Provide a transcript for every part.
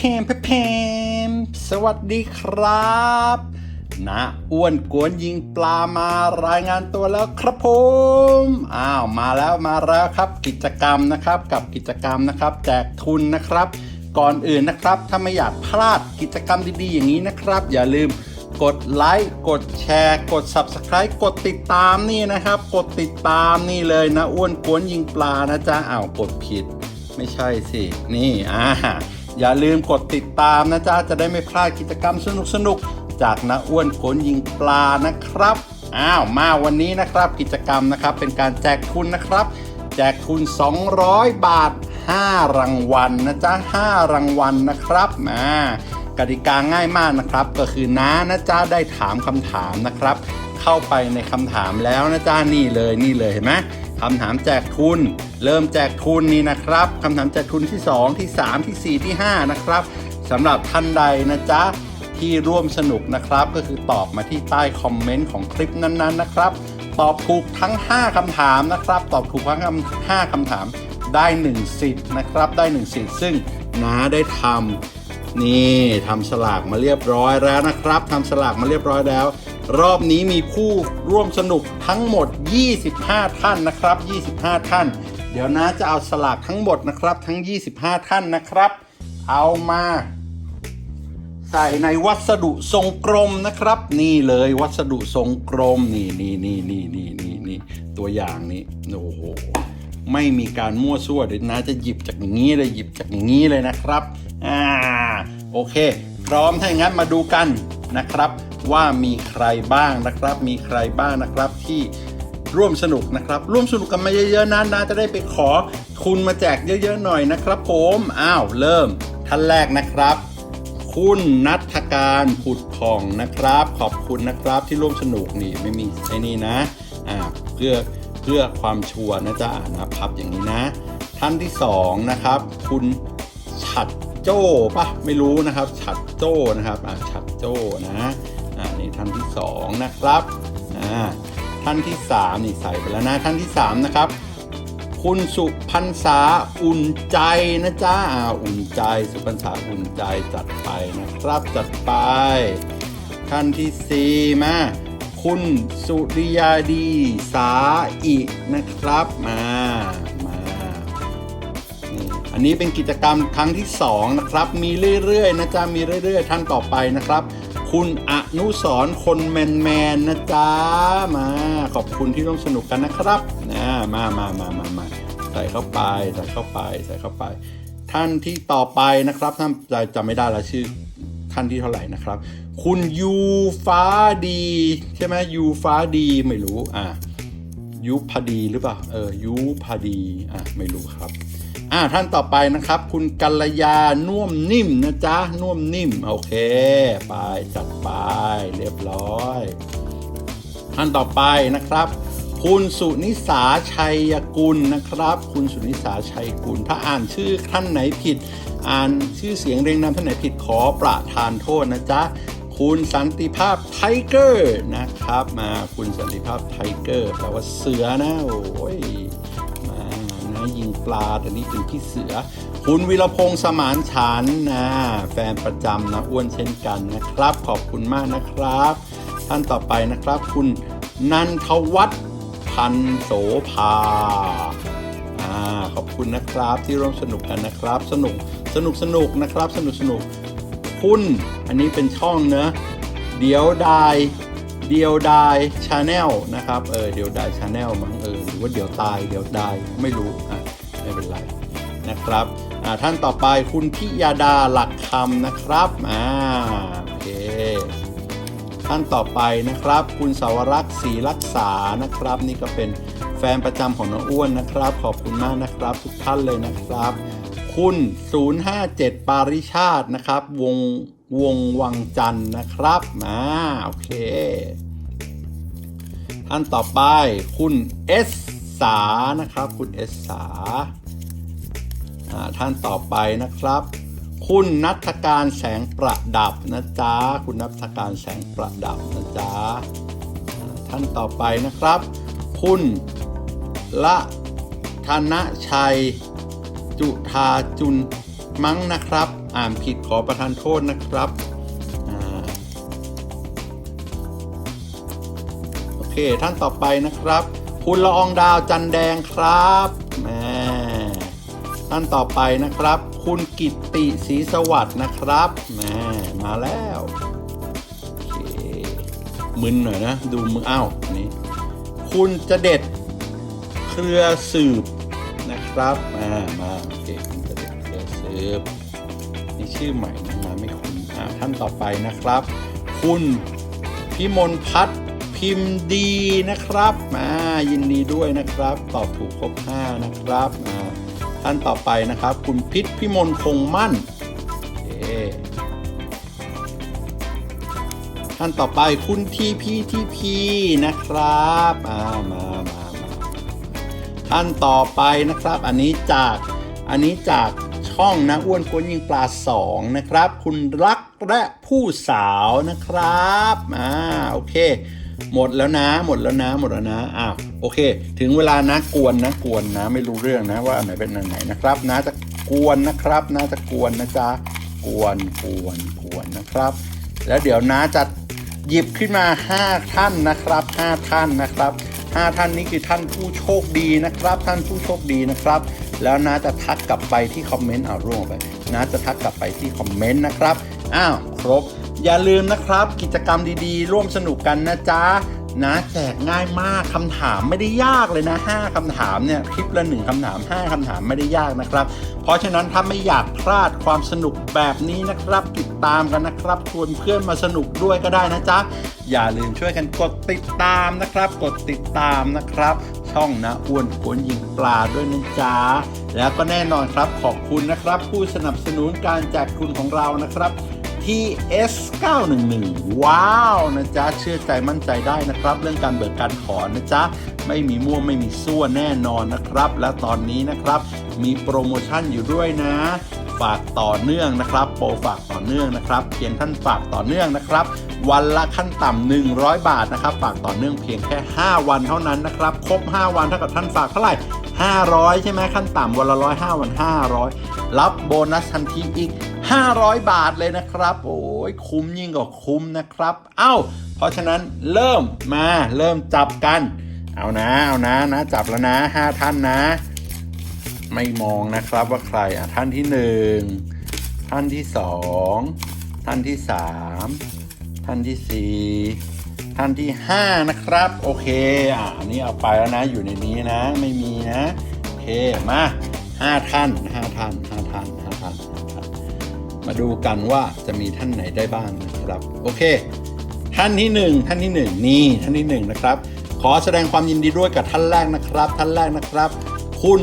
เพมเพมเพมสวัสดีครับนะอ้วนกวนยิงปลามารายงานตัวแล้วครับผมอ้าวมาแล้วมาแล้วครับกิจกรรมนะครับกับกิจกรรมนะครับ แจกทุนนะครับ ก่อนอื่นนะครับ ถ้าไม่อยากพลาดกิจกรรมดีๆ อย่างนี้นะครับ อย่าลืมกดไลค์กดแชร์ กด Subscribe กดติดตามนี่นะครับ กดติดตามนี่เลยนะอ้วนกวนยิงปลานะจ๊ะอ้าวกดผิด ไม่ใช่สิ นี่อ่า อย่าลืมกดติดตามนะจ๊ะ จะได้ไม่พลาดกิจกรรมสนุกๆจากนาอ้วนโขนยิงปลานะครับ อ้าวมาวันนี้นะครับกิจกรรมนะครับเป็นการแจกทุนนะครับ แจกทุน 200 บาท 5 รางวัลนะจ๊ะ 5 รางวัลนะครับมากติกาง่ายมากนะครับ ก็คือน้านะจ๊ะได้ถามคำถามนะครับ เข้าไปในคำถามแล้วนะจ๊ะนี่เลยนี่เลยเห็นไหม คำถามแจกทุน เริ่มแจกทุนนี่นะครับคำถามแจกทุนที่ 2 ที่ 3 ที่ 4 ที่ 5 นะครับสำหรับท่านใดนะจ๊ะที่ร่วมสนุกนะครับ ก็คือตอบมาที่ใต้คอมเมนต์ของคลิปนั้นๆนะครับ ตอบถูกทั้ง 5คำถามนะครับ ตอบถูกทั้ง5คำถามได้ 1 สิทธิ์นะครับ ได้ 1 สิทธิ์ซึ่งน้าได้ทำนี่ทำสลากมาเรียบร้อยแล้วนะครับทำสลากมาเรียบร้อยแล้ว รอบนี้มีผู้ร่วมสนุกทั้งหมด 25 ท่านนะครับ 25 ท่าน เดี๋ยวนะจะเอาสลากทั้งหมดนะครับ ทั้ง 25 ท่านนะครับ เอามา ใส่ในวัสดุทรงกลมนะครับ นี่เลยวัสดุทรงกลมนี่นี่นี่นี่นี่นี่นี่ตัวอย่างนี้โอ้โหไม่มีการมั่วซั่วเดี๋ยวนะจะหยิบจากอย่างนี้เลยหยิบจากอย่างนี้เลยนะครับอ่าโอเค พร้อมถ้าอย่างนั้นมาดูกันนะครับ ว่ามีใครบ้างนะครับ มีใครบ้างนะครับที่ร่วมสนุกนะครับ ร่วมสนุกกันมาเยอะๆนะนะจะได้ไปขอทุนมาแจกเยอะๆหน่อยนะครับผมอ้าวเริ่มท่านแรกนะครับ คุณนัทการผุดผ่องนะครับ ขอบคุณนะครับที่ร่วมสนุกนี่ไม่มีไอ้นี่นะอ่าเพื่อเพื่อความชัวร์นะจ๊ะนะพับอย่างนี้นะ ท่านที่สองนะครับ คุณฉัดโจ้ปะไม่รู้นะครับ ฉัดโจ้นะครับอ่าฉัดโจ้นะ อ่านี่ท่านที่สองนะครับอ่าท่านที่สามนี่ใส่ไปแล้วนะท่านที่สามนะครับ คุณสุพันษาอุ่นใจนะจ๊ะอ่าอุ่นใจสุพันษาอุ่นใจจัดไปนะครับจัดไป ท่านที่สี่มาคุณสุริยาดีสาอินะครับมามานี่อันนี้เป็นกิจกรรมครั้งที่สองนะครับ มีเรื่อยๆนะจ๊ะมีเรื่อยๆ ท่านต่อไปนะครับ คุณอนุสรณ์คนแมนแมนนะจ๊ะ มาขอบคุณที่ร่วมสนุกกันนะครับนะมามามามามาใส่เข้าไปใส่เข้าไปใส่เข้าไป ท่านที่ต่อไปนะครับท่านจะจำไม่ได้แล้วชื่อท่านที่เท่าไหร่นะครับ คุณยูฟ้าดี ใช่ไหมยูฟ้าดีไม่รู้อะยุพดีหรือเปล่าเออยุพดีอะไม่รู้ครับ อ่าท่านต่อไปนะครับ คุณกัลยาน่วมนิ่มนะจ๊ะน่วมนิ่ม โอเค ไปจัดไปเรียบร้อย ท่านต่อไปนะครับ คุณสุนิสาชัยกุลนะครับ คุณสุนิสาชัยกุล ถ้าอ่านชื่อท่านไหนผิด อ่านชื่อเสียงเรียงนามท่านไหนผิดขอประทานโทษนะจ๊ะคุณสันติภาพไทเกอร์นะครับ มาคุณสันติภาพไทเกอร์แปลว่าเสือนะโอ้ย ยิงปลาแต่นี่เป็นพี่เสือ คุณวิรพงษ์สมานฉันนะแฟนประจำนะอ้วนเช่นกันนะครับ ขอบคุณมากนะครับ ท่านต่อไปนะครับ คุณนันทวัฒน์พันโสภาอขอบคุณนะครับที่ร่วมสนุกกันนะครับ สนุกสนุกสนุกนะครับ สนุกสนุกคุณอันนี้เป็นช่องเนอะเดี๋ยวดายเดียวดายชาแนลนะครับ เออ เดียวดายชาแนลมั้งเออ หรือว่าเดี๋ยวตาย เดี๋ยวดาย ไม่รู้อะ ไม่เป็นไรนะครับท่านต่อไปคุณพิยาดาหลักคำนะครับอ่าโอเคท่านต่อไปนะครับ คุณสาวรักษ์ศรีรักษานะครับ นี่ก็เป็นแฟนประจำของน้องอ้วนนะครับ ขอบคุณมากนะครับ ทุกท่านเลยนะครับ คุณ 057 ปาริชาตินะครับ วงวงวังจันทร์นะครับมาโอเคท่านต่อไปคุณเอสสานะครับ คุณเอสสา ท่านต่อไปนะครับ คุณนัทการแสงประดับนะจ๊ะคุณนัทการแสงประดับนะจ๊ะท่านต่อไปนะครับ คุณละธนชัย จุธาจุนมั้งนะครับ อ่านผิดขอประทานโทษนะครับอโอเคท่านต่อไปนะครับ คุณละอองดาวจันแดงครับแหม่ ท่านต่อไปนะครับ คุณกิตติศรีสวัสดิ์นะครับม่มาแล้วมึนหน่อยนะ ดูมืออ้าวนี้คุณจะเด็ดเครือสืบนะครับมามาโอเคคุณจะเด็ดเครือสืบนี่ชื่อใหม่นะมาไม่คุ้นอ่าท่านต่อไปนะครับ คุณพิมลพัฒน์พิมพ์ดีนะครับมายินดีด้วยนะครับ ตอบถูกครบ5นะครับอ่า ท่านต่อไปนะครับ คุณพิษพิมลคงมั่นโอเคท่านต่อไปคุณทีพีทีพีนะครับมามามามาท่านต่อไปนะครับ อันนี้จากอันนี้จากช่องนะอ้วนกวนยิงปลาสองนะครับ คุณรักและผู้สาวนะครับอ่าโอเค หมดแล้วนะ หมดแล้วนะ หมดแล้วนะอ้าวโอเค ถึงเวลานะกวนนะกวนนะ ไม่รู้เรื่องนะว่าอันไหนเป็นอันไหนนะครับ นะจะกวนนะครับนะจะกวนนะจ๊ะกวนกวนกวนนะครับ แล้วเดี๋ยวน้าจะหยิบขึ้นมา 5 ท่านนะครับ 5 ท่านนะครับ 5 ท่านนี้คือท่านผู้โชคดีนะครับ ท่านผู้โชคดีนะครับ แล้วน้าจะทักกลับไปที่คอมเมนต์เอาร่วงไปน้าจะทักกลับไปที่คอมเมนต์นะครับอ้าวครบ อย่าลืมนะครับกิจกรรมดีๆ ร่วมสนุกกันนะจ๊ะนะแจกง่ายมากคำถามไม่ได้ยากเลยนะ 5คำถามเนี่ยคลิปละ 1คำถาม 5คำถามไม่ได้ยากนะครับ เพราะฉะนั้นถ้าไม่อยากพลาดความสนุกแบบนี้นะครับ ติดตามกันนะครับชวนเพื่อนมาสนุกด้วยก็ได้นะจ๊ะ อย่าลืมช่วยกันกดติดตามนะครับ กดติดตามนะครับ ช่องนะอ้วนขวนยิงปลาด้วยนะจ๊ะแล้วก็แน่นอนครับขอบคุณนะครับ ผู้สนับสนุนการแจกทุนของเรานะครับ PS 911ว้าวนะจ๊ะ เชื่อใจมั่นใจได้นะครับ เรื่องการเบิกการถอนนะจ๊ะ ไม่มีมั่วไม่มีซั่วแน่นอนนะครับ และตอนนี้นะครับมีโปรโมชั่นอยู่ด้วยนะ ฝากต่อเนื่องนะครับ โปรฝากต่อเนื่องนะครับเพียงท่านฝากต่อเนื่องนะครับ วันละขั้นต่ำ100 บาทนะครับ ฝากต่อเนื่องเพียงแค่ 5 วันเท่านั้นนะครับ ครบ 5 วันเท่ากับท่านฝากเท่าไหร่500 ใช่ไหมขั้นต่ำวันละร้อยห้าวัน500 รับโบนัสทันทีอีก 500 บาทเลยนะครับ โอ้ยคุ้มยิ่งกว่าคุ้มนะครับ เอ้า เพราะฉะนั้นเริ่มมาเริ่มจับกัน เอานะเอานะนะจับแล้วนะ5ท่านนะ ไม่มองนะครับว่าใครอะท่านที่หนึ่งท่านที่สองท่านที่สามท่านที่สี่ท่านที่ห้านะครับ โอเคอะอันนี้เอาไปแล้วนะอยู่ในนี้นะ ไม่มีนะโอเคมาห้าท่านห้าท่านห้าท่านห้าท่านมาดูกันว่าจะมีท่านไหนได้บ้างนะครับ โอเค ท่านที่หนึ่งท่านที่หนึ่งนี่ท่านที่หนึ่งนะครับ ขอแสดงความยินดีด้วยกับท่านแรกนะครับ ท่านแรกนะครับ คุณ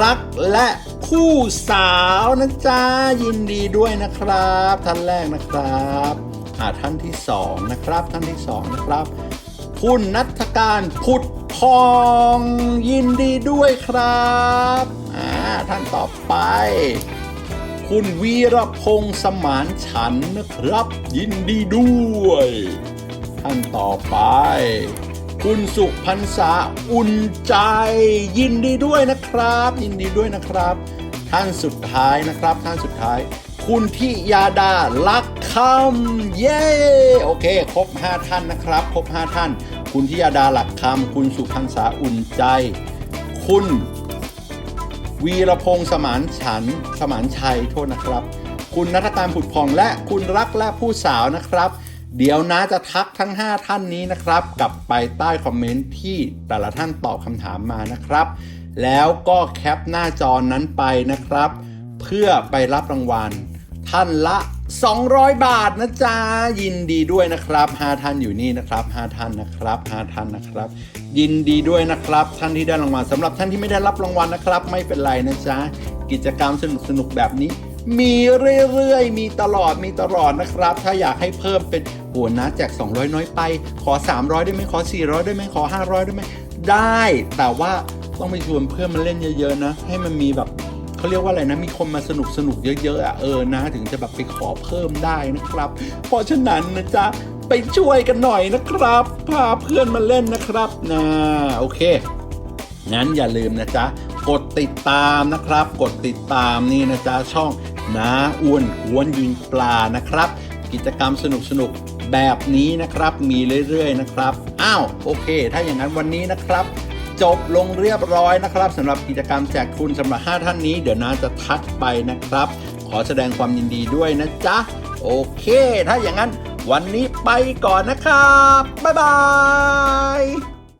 รักและคู่สาวนะจ๊ะยินดีด้วยนะครับ ท่านแรกนะครับอ่าท่านที่สองนะครับ ท่านที่สองนะครับ คุณนัทการผุดทองยินดีด้วยครับอ่าท่านต่อไป คุณวีรพงษ์สมานฉันนะครับ ยินดีด้วย ท่านต่อไป คุณสุพรรษาอุ่นใจ ยินดีด้วยนะครับ ยินดีด้วยนะครับ ท่านสุดท้ายนะครับ ท่านสุดท้าย คุณทิยาดาลักคำเย้โอเค ครบ 5 ท่านนะครับ ครบ 5 ท่าน คุณทิยาดาหลักคำคุณสุพรรษาอุ่นใจ คุณ วีรพงษ์สมานฉันสมานชัยโทษนะครับ คุณนัทการผุดพองและคุณรักและผู้สาวนะครับ เดี๋ยวนะจะทักทั้ง 5 ท่านนี้นะครับ กลับไปใต้คอมเมนต์ที่แต่ละท่านตอบคำถามมานะครับ แล้วก็แคปหน้าจอนั้นไปนะครับ เพื่อไปรับรางวัล ท่านละ 200 บาทนะจ๊ะยินดีด้วยนะครับ5ท่านอยู่นี่นะครับ5ท่านนะครับ5ท่านนะครับ ยินดีด้วยนะครับ ท่านที่ได้รางวัลสำหรับท่านที่ไม่ได้รับรางวัลนะครับ ไม่เป็นไรนะจ๊ะกิจกรรมสนุกๆแบบนี้มีเรื่อยๆ มีตลอด มีตลอดนะครับ ถ้าอยากให้เพิ่มเป็น หนะแจก200 น้อยไป ขอ 300 ได้ไหมขอ 400 ได้ไหมขอ 500 ได้ไหมได้ แต่ว่าต้องไปชวนเพื่อนมาเล่นเยอะๆนะ ให้มันมีแบบเขาเรียกว่าอะไรนะ มีคนมาสนุกสนุกเยอะๆอะเออนะ ถึงจะแบบไปขอเพิ่มได้นะครับ เพราะฉะนั้นนะจ๊ะไปช่วยกันหน่อยนะครับ พาเพื่อนมาเล่นนะครับนะโอเค งั้นอย่าลืมนะจ๊ะกดติดตามนะครับ กดติดตามนี่นะจ๊ะช่องนะอ้วนกวนยิงปลานะครับ กิจกรรมสนุกๆ แบบนี้นะครับมีเรื่อยๆนะครับ อ้าวโอเค ถ้าอย่างนั้นวันนี้นะครับ จบลงเรียบร้อยนะครับสำหรับกิจกรรมแจกทุนสำหรับ 5 ท่านนี้ เดี๋ยวน้าจะทักไปนะครับ ขอแสดงความยินดีด้วยนะจ๊ะ โอเค ถ้าอย่างนั้นวันนี้ไปก่อนนะครับ บ๊ายบาย